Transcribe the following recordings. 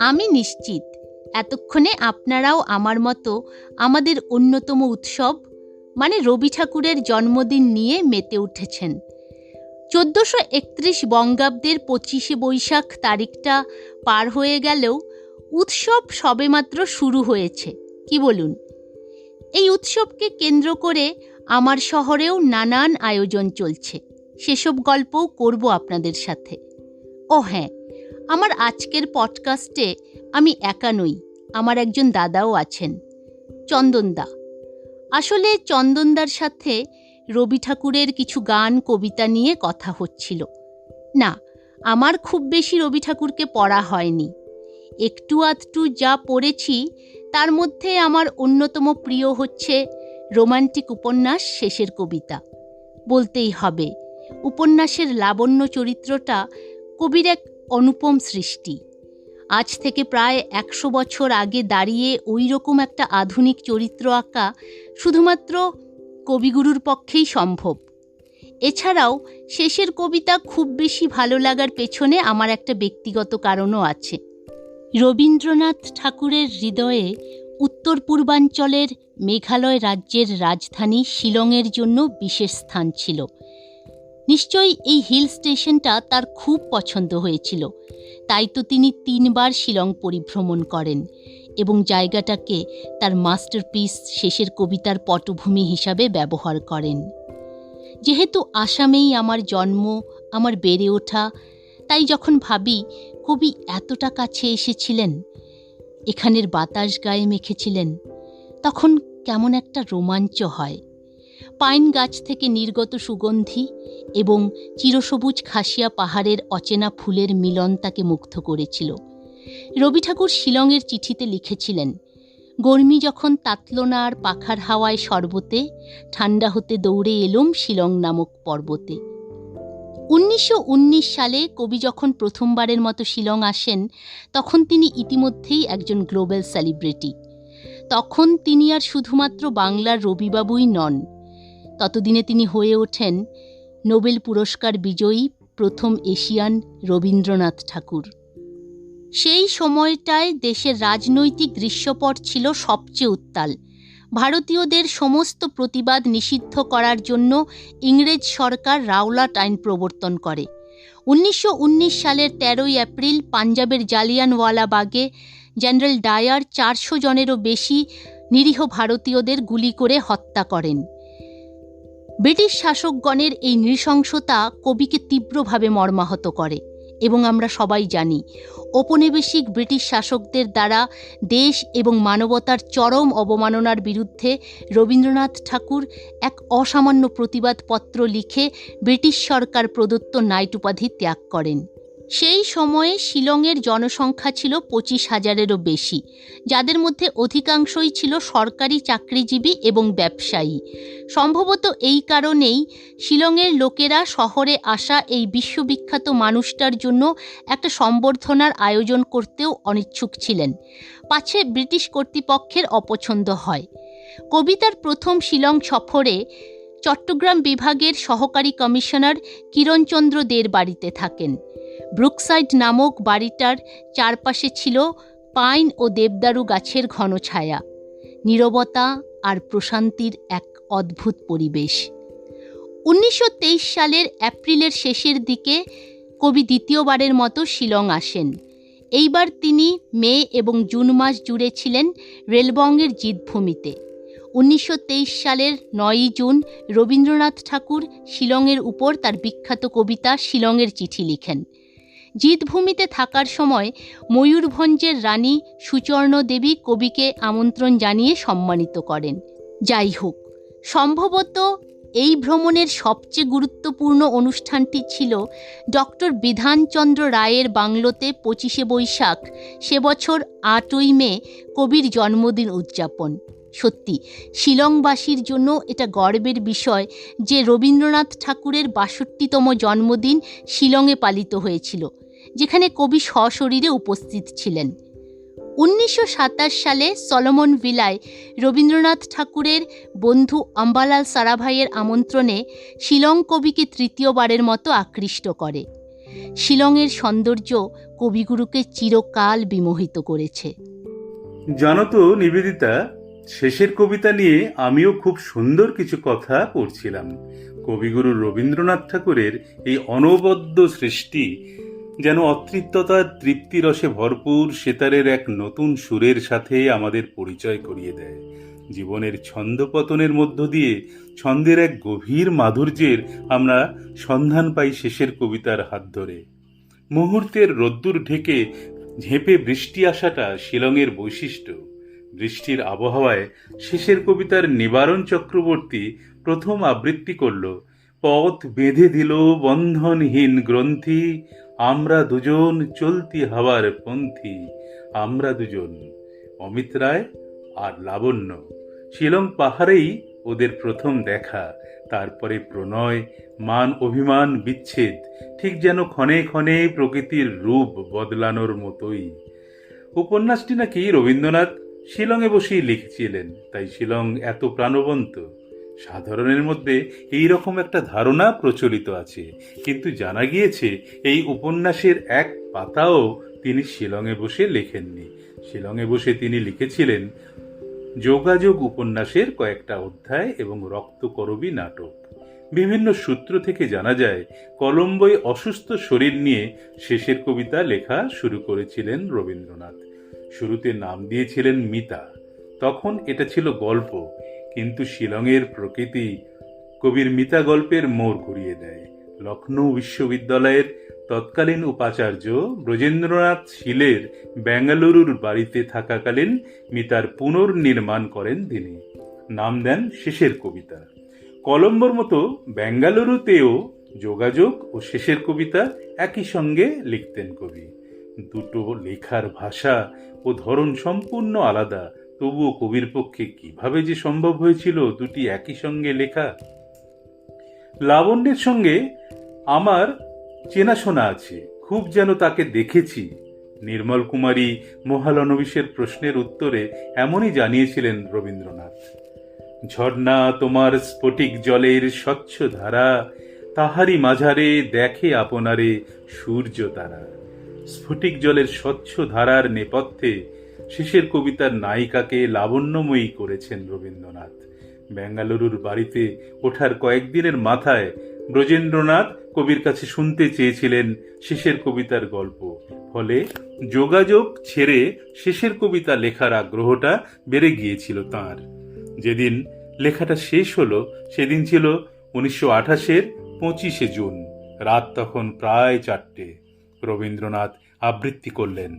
আমি নিশ্চিত, এতক্ষণে আপনারাও আমার মতো আমাদের অন্যতম উৎসব মানে রবি ঠাকুরের জন্মদিন নিয়ে মেতে উঠেছেন। চোদ্দোশো একত্রিশ বঙ্গাব্দের পঁচিশে বৈশাখ তারিখটা পার হয়ে গেলেও উৎসব সবেমাত্র শুরু হয়েছে, কি বলুন? এই উৎসবকে কেন্দ্র করে আমার শহরেও নানান আয়োজন চলছে, সেসব গল্পও করব আপনাদের সাথে। ও হ্যাঁ আমার আজকের পডকাস্টে আমি একা নই, আমার একজন দাদাও আছেন। চন্দনদা। আসলে চন্দনদার সাথে রবি ঠাকুরের কিছু গান, কবিতা নিয়ে কথা হচ্ছিল। না, আমার খুব বেশি রবি ঠাকুরকে পড়া হয়নি। একটু আধটু যা পড়েছি, তার মধ্যে আমার অন্যতম প্রিয় হচ্ছে রোমান্টিক উপন্যাস শেষের কবিতা। বলতেই হবে, উপন্যাসের লাবণ্য চরিত্রটা কবির এক অনুপম সৃষ্টি। আজ থেকে প্রায় একশো বছর আগে দাঁড়িয়ে ওই রকম একটা আধুনিক চরিত্র আঁকা শুধুমাত্র কবিগুরুর পক্ষেই সম্ভব। এছাড়াও শেষের কবিতা খুব বেশি ভালো লাগার পেছনে আমার একটা ব্যক্তিগত কারণও আছে। রবীন্দ্রনাথ ঠাকুরের হৃদয়ে উত্তর পূর্বাঞ্চলের মেঘালয় রাজ্যের রাজধানী শিলংয়ের জন্য বিশেষ স্থান ছিল। নিশ্চয়ই এই হিল স্টেশনটা তার খুব পছন্দ হয়েছিল। তাই তো তিনি তিনবার শিলং পরিভ্রমণ করেন এবং জায়গাটাকে তার মাস্টারপিস শেষের কবিতার পটভূমি হিসাবে ব্যবহার করেন। যেহেতু আসামেই আমার জন্ম, আমার বেড়ে ওঠা, তাই যখন ভাবি কবি এতটা কাছে এসেছিলেন, এখানের বাতাস গায়ে মেখেছিলেন, তখন কেমন একটা রোমাঞ্চ হয়। পাইন গাছ থেকে নির্গত সুগন্ধি এবং চিরসবুজ খাসিয়া পাহাড়ের অচেনা ফুলের মিলন তাকে মুগ্ধ করেছিল। রবি ঠাকুর শিলংয়ের চিঠিতে লিখেছিলেন, গরমি যখন তাতল না আর পাখার হাওয়ায় শরবতে ঠান্ডা হতে দৌড়ে এলুম শিলং নামক পর্বতে। উনিশশো উনিশ সালে কবি যখন প্রথমবারের মতো শিলং আসেন, তখন তিনি ইতিমধ্যেই একজন গ্লোবাল সেলিব্রিটি। তখন তিনি আর শুধুমাত্র বাংলার রবিবাবুই নন ততদিনে তিনি হয়ে ওঠেন নোবেল পুরস্কার বিজয়ী প্রথম এশিয়ান রবীন্দ্রনাথ ঠাকুর। সেই সময়টায় দেশের রাজনৈতিক দৃশ্যপট ছিল সবচেয়ে উত্তাল। ভারতীয়দের সমস্ত প্রতিবাদ নিষিদ্ধ করার জন্য ইংরেজ সরকার রাওলাট আইন প্রবর্তন করে। উনিশশো উনিশ সালের তেরোই এপ্রিল পাঞ্জাবের জালিয়ানওয়ালাবাগে জেনারেল ডায়ার চারশো জনেরও বেশি নিরীহ ভারতীয়দের গুলি করে হত্যা করেন। ব্রিটিশ শাসকগণের এই নৃশংসতা কবিকে তীব্রভাবে মর্মাহত করে এবং আমরা সবাই জানি, ঔপনিবেশিক ব্রিটিশ শাসকদের দ্বারা দেশ এবং মানবতার চরম অবমাননার বিরুদ্ধে রবীন্দ্রনাথ ঠাকুর এক অসামান্য প্রতিবাদপত্র লিখে ব্রিটিশ সরকার প্রদত্ত নাইট উপাধি ত্যাগ করেন। সেই সময়ে শিলংয়ের জনসংখ্যা ছিল পঁচিশ হাজারেরও বেশি, যাদের মধ্যে অধিকাংশই ছিল সরকারি চাকরিজীবী এবং ব্যবসায়ী। সম্ভবত এই কারণেই শিলংয়ের লোকেরা শহরে আসা এই বিশ্ববিখ্যাত মানুষটার জন্য একটা সম্বর্ধনার আয়োজন করতেও অনিচ্ছুক ছিলেন। পাছে ব্রিটিশ কর্তৃপক্ষের অপছন্দ হয়। কবিতার প্রথম শিলং সফরে চট্টগ্রাম বিভাগের সহকারী কমিশনার কিরণচন্দ্র দের বাড়িতে থাকেন। ব্রুকসাইড নামক বাড়িটার চারপাশে ছিল পাইন ও দেবদারু গাছের ঘন ছায়া। নীরবতা আর প্রশান্তির এক অদ্ভুত পরিবেশ। উনিশশো তেইশ সালের এপ্রিলের শেষের দিকে কবি দ্বিতীয়বারের মতো শিলং আসেন। এইবার তিনি মে এবং জুন মাস জুড়ে ছিলেন রেলবঙ্গের জিতভূমিতে। উনিশশো তেইশ সালের নয়ই জুন রবীন্দ্রনাথ ঠাকুর শিলংয়ের উপর তার বিখ্যাত কবিতা শিলংয়ের চিঠি লিখেন। জিতভূমিতে থাকার সময় ময়ূরভঞ্জের রানী সুচর্ণ দেবী কবিকে আমন্ত্রণ জানিয়ে সম্মানিত করেন। যাই হোক, সম্ভবত এই ভ্রমণের সবচেয়ে গুরুত্বপূর্ণ অনুষ্ঠানটি ছিল ডক্টর বিধানচন্দ্র রায়ের বাংলোতে পঁচিশে বৈশাখ, সে বছর আটই মে কবির জন্মদিন উদযাপন। সত্যি, শিলংবাসীর জন্য এটা গর্বের বিষয় যে রবীন্দ্রনাথ ঠাকুরের বাষট্টিতম জন্মদিন শিলংয়ে পালিত হয়েছিল। যেখানে কবি সশরীরে উপস্থিত ছিলেন। উনিশশো সাতাশ সালে সলোমন ভিলায় রবীন্দ্রনাথ ঠাকুরের বন্ধু অম্বালাল সারাভাইয়ের আমন্ত্রণে শিলং কবিকে তৃতীয়বারের মতো আকৃষ্ট করে। শিলংয়ের সৌন্দর্য কবিগুরুকে চিরকাল বিমোহিত করেছে। জানো নিবেদিতা, শেষের কবিতা নিয়ে আমিও খুব সুন্দর কিছু কথা পড়ছিলাম। কবিগুরু রবীন্দ্রনাথ ঠাকুরের এই অনবদ্য সৃষ্টি যেন অতৃপ্ততার তৃপ্তিরসে ভরপুর সেতারের এক নতুন সুরের সাথে আমাদের পরিচয় করিয়ে দেয়। জীবনের ছন্দপতনের মধ্য দিয়ে ছন্দের এক গভীর মাধুর্যের আমরা সন্ধান পাই শেষের কবিতার হাত ধরে। মুহূর্তের রোদ্দুর ঢেকে ঝেঁপে বৃষ্টি আসাটা শিলংয়ের বৈশিষ্ট্য। বৃষ্টির আবহাওয়ায় শেষের কবিতার নিবারণ চক্রবর্তী প্রথম আবৃত্তি করল, পথ বেঁধে দিল বন্ধনহীন গ্রন্থি আমরা দুজন চলতি হাওয়ার পন্থী, আমরা দুজন অমিত রায় আর লাবণ্য। শিলং পাহাড়েই ওদের প্রথম দেখা, তারপরে প্রণয়, মান অভিমান, বিচ্ছেদ, ঠিক যেন ক্ষণে ক্ষণে প্রকৃতির রূপ বদলানোর মতোই। উপন্যাসটি নাকি রবীন্দ্রনাথ শিলংয়ে বসেই লিখছিলেন, তাই শিলং এত প্রাণবন্ত। সাধারণের মধ্যে এই রকম একটা ধারণা প্রচলিত আছে। কিন্তু জানা গিয়েছে, এই উপন্যাসের এক পাতাও তিনি শিলংয়ে বসে লেখেননি। শিলংয়ে বসে তিনি লিখেছিলেন, যোগাযোগ উপন্যাসের কয়েকটা অধ্যায় এবং রক্তকরবী নাটক। বিভিন্ন সূত্র থেকে জানা যায়, কলম্বোয় অসুস্থ শরীর নিয়ে শেষের কবিতা লেখা শুরু করেছিলেন রবীন্দ্রনাথ। শুরুতে নাম দিয়েছিলেন মিতা। তখন এটা ছিল গল্প। কিন্তু শিলংয়ের প্রকৃতি কবির মিতা গল্পের মোড় ঘুরিয়ে দেয়। লখনৌ বিশ্ববিদ্যালয়ের তৎকালীন উপাচার্য ব্রজেন্দ্রনাথ শীলের বেঙ্গালুরুর বাড়িতে থাকাকালীন মিতার পুনর্নির্মাণ করেন তিনি। নাম দেন শেষের কবিতা। কলম্বোর মতো বেঙ্গালুরুতেও যোগাযোগ ও শেষের কবিতা একই সঙ্গে লিখতেন কবি। দুটো লেখার ভাষা ও ধরন সম্পূর্ণ আলাদা তবুও কবির পক্ষে কীভাবে যে সম্ভব হয়েছিল দুটি একই সঙ্গে লেখা? লাবণ্যের সঙ্গে আমার চেনাশোনা আছে। খুব যেন তাকে দেখেছি। নির্মল কুমারী মহালনবিশের প্রশ্নের উত্তরে এমনই জানিয়েছিলেন রবীন্দ্রনাথ, ঝর্ণা তোমার স্ফটিক জলের স্বচ্ছ ধারা তাহারি মাঝারে দেখে আপনারে সূর্য তারা। স্ফটিক জলের স্বচ্ছ ধারার নেপথ্যে শেষের কবিতার নায়িকাকে লাবণ্যময়ী করেছেন রবীন্দ্রনাথ। বেঙ্গালুরুর বাড়িতে ওঠার কয়েকদিনের মাথায় ব্রজেন্দ্রনাথ কবির কাছে শুনতে চেয়েছিলেন শেষের কবিতার গল্প। ফলে যোগাযোগ ছেড়ে শেষের কবিতা লেখার আগ্রহটা বেড়ে গিয়েছিল তার। যেদিন লেখাটা শেষ হলো, সেদিন ছিল উনিশশো আঠাশের পঁচিশে জুন। রাত তখন প্রায় চারটে। রবীন্দ্রনাথ আবৃত্তি করলেন।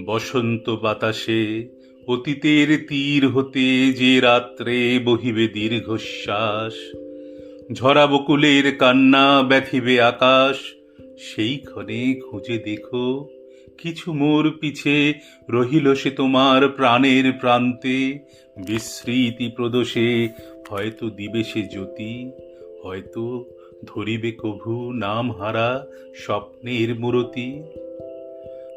বসন্ত বাতাসে অতীতের তীর হতে যে রাত্রে বহিবে দীর্ঘশ্বাস, ঝরা বকুলের কান্না ব্যথিবে আকাশ সেই ক্ষণে খুঁজে দেখো কিছু মোর পিছে রহিল সে তোমার প্রাণের প্রান্তে, বিস্মৃতি প্রদোষে হয়তো দিবে সে জ্যোতি, হয়তো ধরিবে কভু নাম হারা স্বপ্নের মূরতি।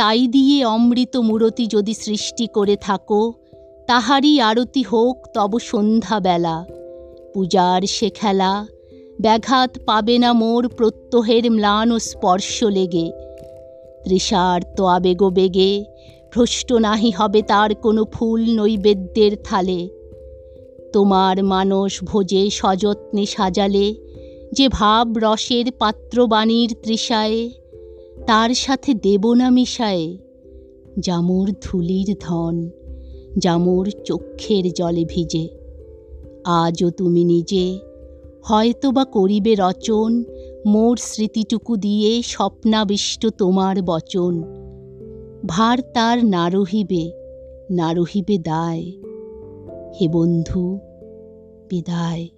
তাই দিয়ে অমৃত মূরতি যদি সৃষ্টি করে থাকো, তাহারই আরতি হোক তব সন্ধ্যাবেলা। পূজার সে খেলা, ব্যাঘাত পাবে না মোর প্রত্যহের ম্লান ও স্পর্শ লেগে। তৃষার্ত আবেগ বেগে, ভ্রষ্ট নাহি হবে তার কোনো ফুল নৈবেদ্যের থালে। তোমার মানস ভোজে সযত্নে সাজালে, যে ভাব রসের পাত্রবাণীর তৃষায় তার সাথে দেব না মিশায়ে। জামুর ধুলির ধন, জামুর চক্ষের জলে ভিজে। আজও তুমি নিজে হয়তো বা করিবে রচন, মোর স্মৃতিটুকু দিয়ে স্বপ্নাবিষ্ট তোমার বচন। ভার তার না রহিবে না রহিবে দায়। হে বন্ধু, বিদায়।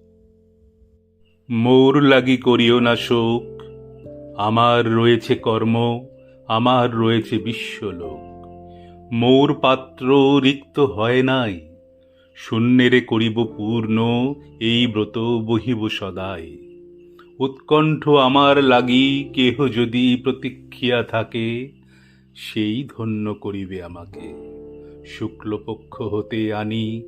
মোর লাগি করিও না শোক আমার রয়েছে কর্ম, আমার রয়েছে বিশ্বলোক। মোর পাত্র রিক্ত হয় নাই, শূন্যেরে করিব পূর্ণ, এই ব্রত বহিব সদাই। উৎকণ্ঠ আমার লাগি কেহ যদি প্রতীক্ষিয়া থাকে, সেই ধন্য করিবে আমাকে। শুক্লপক্ষ হতে আনি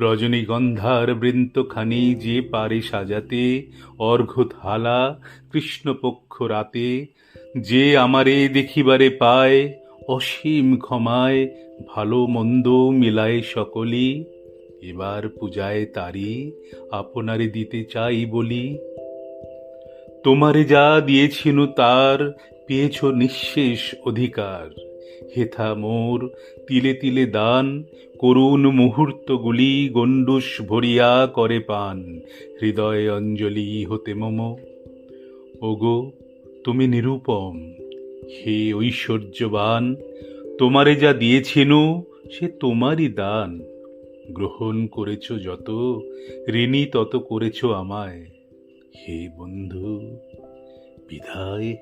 রজনীগন্ধার বৃন্তখানি যে পারে সাজাতে অর্ঘ্য থালা কৃষ্ণপক্ষ রাতে, যে আমারে দেখিবারে পায়, অসীম ক্ষমায় ভালো মন্দ মিলায় সকলি এবার পূজায় তারি আপনারে দিতে চাই বলি। তোমারে যা দিয়েছিনু তার, পেয়েছ নিঃশেষ অধিকার। হেথা মোর, তিলে তিলে দান, করুণ মুহূর্তগুলি গণ্ডুস ভরিয়া করে পান, হৃদয় অঞ্জলি হতে মম। ওগো, তুমি নিরূপম, হে ঐশ্বর্যবান, তোমারে যা দিয়েছিনু, সে তোমারই দান। গ্রহণ করেছ যত, ঋণী তত করেছ আমায়। হে বন্ধু বিদায়